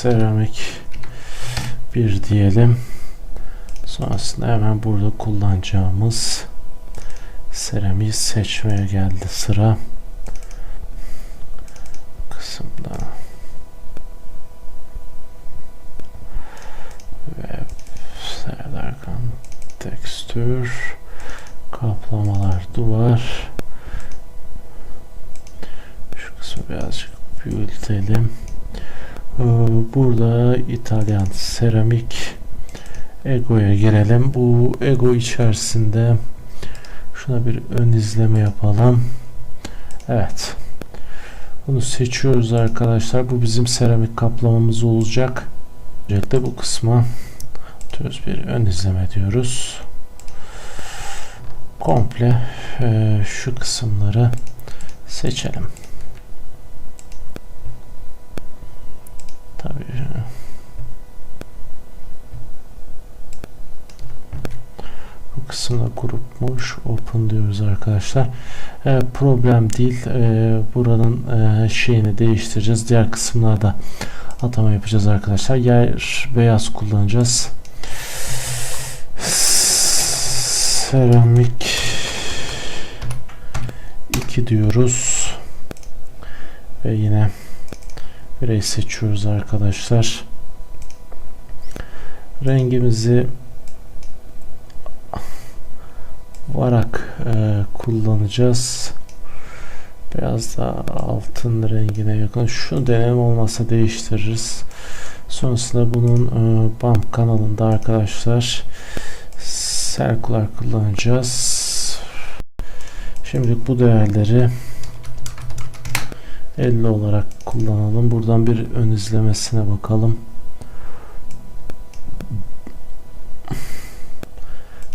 seramik bir diyelim. Sonrasında hemen burada kullanacağımız seramiği seçmeye geldi sıra. Kısımda ve Seylerken tekstür kaplamalar duvar şu kısmı birazcık büyütelim. Ee, Burada İtalyan seramik Ego'ya girelim. Bu Ego içerisinde şuna bir ön izleme yapalım. Evet. Bunu seçiyoruz arkadaşlar. Bu bizim seramik kaplamamız olacak. Öncelikle bu kısma atıyoruz bir ön izleme diyoruz. Komple e, şu kısımları seçelim. Bu kısımda grupmuş. Open diyoruz arkadaşlar. E, problem değil. E, buranın e, şeyini değiştireceğiz. Diğer kısımlarda atama yapacağız arkadaşlar. Yer beyaz kullanacağız. Seramik 2 diyoruz. Ve yine birey seçiyoruz arkadaşlar. Rengimizi varak e, kullanacağız. Biraz daha altın rengine yakın. Şu denem olmasa değiştiririz. Sonrasında bunun e, BAM kanalında arkadaşlar serkular kullanacağız. Şimdi bu değerleri 50 olarak kullanalım. Buradan bir ön izlemesine bakalım.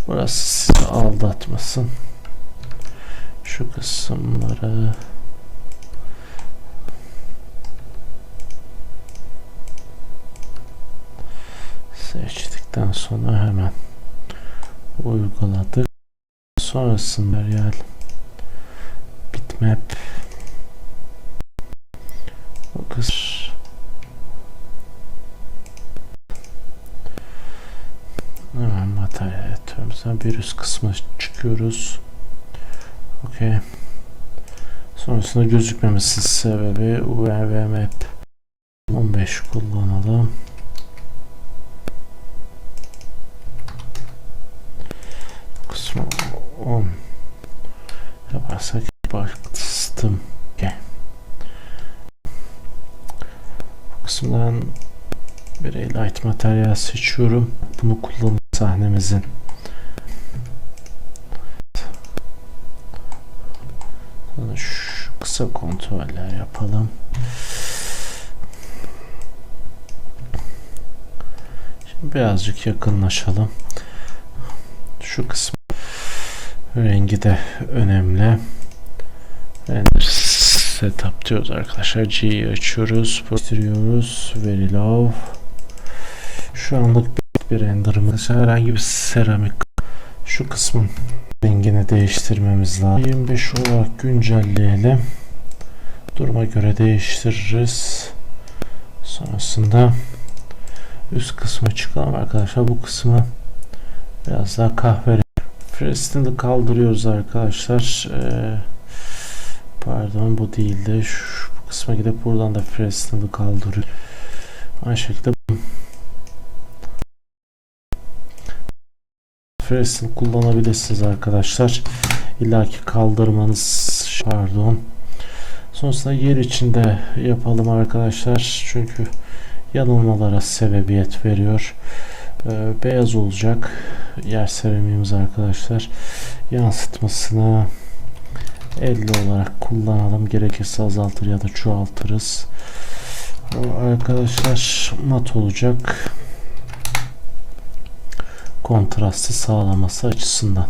Burası aldatmasın. Şu kısımları seçtikten sonra hemen uyguladık. Sonrasında real bitmap o kısım hemen materyal yatırımıza bir üst kısma çıkıyoruz. Okey. Sonrasında gözükmemesi sebebi UV map 15 kullanalım. kısmı 10 yaparsak bastım. Okay. Bu kısımdan bir light materyal seçiyorum. Bunu kullanın sahnemizin. Şu kısa kontroller yapalım. Şimdi birazcık yakınlaşalım. Şu kısım rengi de önemli. Render setup diyoruz arkadaşlar. G'yi açıyoruz. Postiriyoruz. Very low. Şu anlık bir renderımız. Herhangi bir seramik şu kısmın rengini değiştirmemiz lazım. 25 olarak güncelleyelim. Duruma göre değiştiririz. Sonrasında üst kısma çıkalım arkadaşlar. Bu kısmı biraz daha kahverengi Preston'ı kaldırıyoruz arkadaşlar. Ee, pardon bu değildi. Şu kısma gidip buradan da Preston'ı kaldırıyor. Aynı şekilde Preston kullanabilirsiniz arkadaşlar. İlla ki kaldırmanız pardon. Sonrasında yer içinde yapalım arkadaşlar. Çünkü yanılmalara sebebiyet veriyor. Ee, beyaz olacak yer seramiğimiz arkadaşlar yansıtmasını 50 olarak kullanalım gerekirse azaltır ya da çoğaltırız arkadaşlar mat olacak kontrastı sağlaması açısından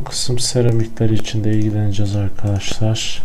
Bu kısım seramikleri için de ilgileneceğiz arkadaşlar.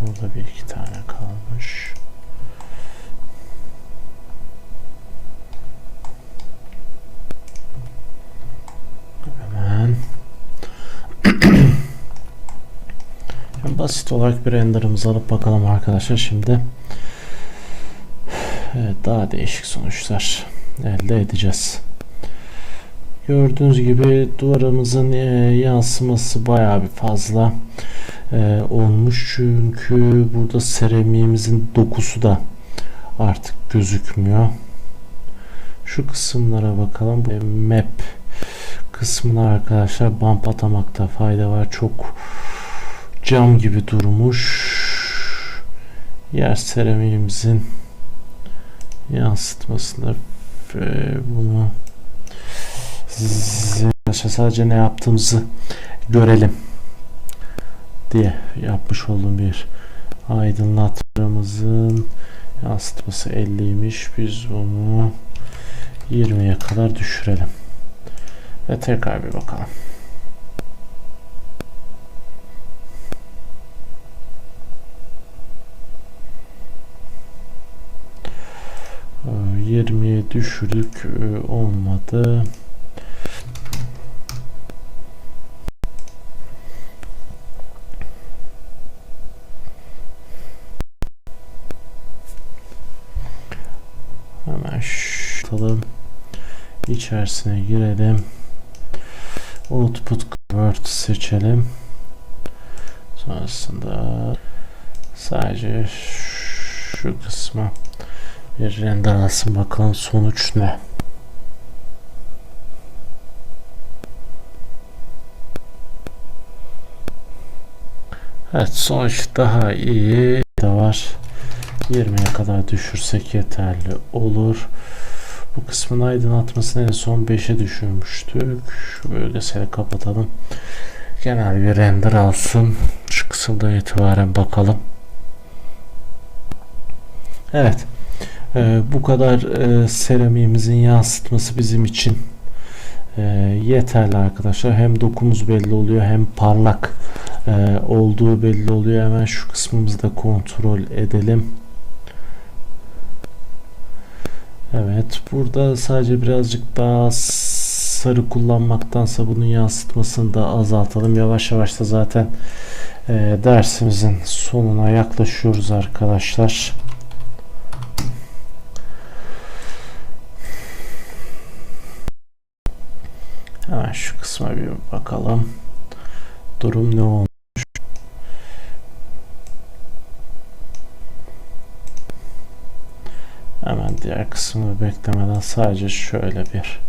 Burada bir iki tane kalmış. Hemen. Yani basit olarak bir renderımızı alıp bakalım arkadaşlar şimdi. Evet, daha değişik sonuçlar elde edeceğiz. Gördüğünüz gibi duvarımızın e, yansıması bayağı bir fazla e, olmuş çünkü burada seramiğimizin dokusu da artık gözükmüyor. Şu kısımlara bakalım. Bu map kısmına arkadaşlar bump atamakta fayda var. Çok cam gibi durmuş. Yer seramiğimizin yansıtmasında bunu Arkadaşlar sadece ne yaptığımızı görelim diye yapmış olduğum bir aydınlatmamızın yansıtması 50'ymiş. Biz bunu 20'ye kadar düşürelim. Ve tekrar bir bakalım. Ee, 20'ye düşürdük ee, olmadı. Hemen şutalım. İçerisine girelim. Output convert seçelim. Sonrasında sadece şu kısma bir render alsın bakalım sonuç ne. Evet sonuç daha iyi de var. 20'ye kadar düşürsek yeterli olur. Bu kısmın aydınlatmasını en son 5'e düşürmüştük. Şu bölgeseli kapatalım. Genel bir render alsın. Şu kısımda itibaren bakalım. Evet. Ee, bu kadar e, seramiğimizin yansıtması bizim için e, yeterli arkadaşlar. Hem dokumuz belli oluyor hem parlak e, olduğu belli oluyor. Hemen şu kısmımızı da kontrol edelim. Evet burada sadece birazcık daha sarı kullanmaktansa bunun yansıtmasını da azaltalım. Yavaş yavaş da zaten e, dersimizin sonuna yaklaşıyoruz arkadaşlar. Hemen şu kısma bir bakalım. Durum ne olmuş? Hemen diğer kısmını beklemeden sadece şöyle bir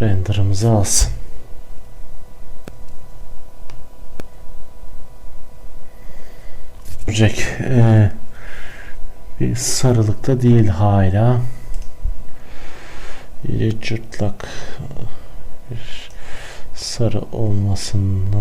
renderımızı alsın. Görecek ee, bir sarılıkta değil hala. İyice cırtlak bir sarı olmasını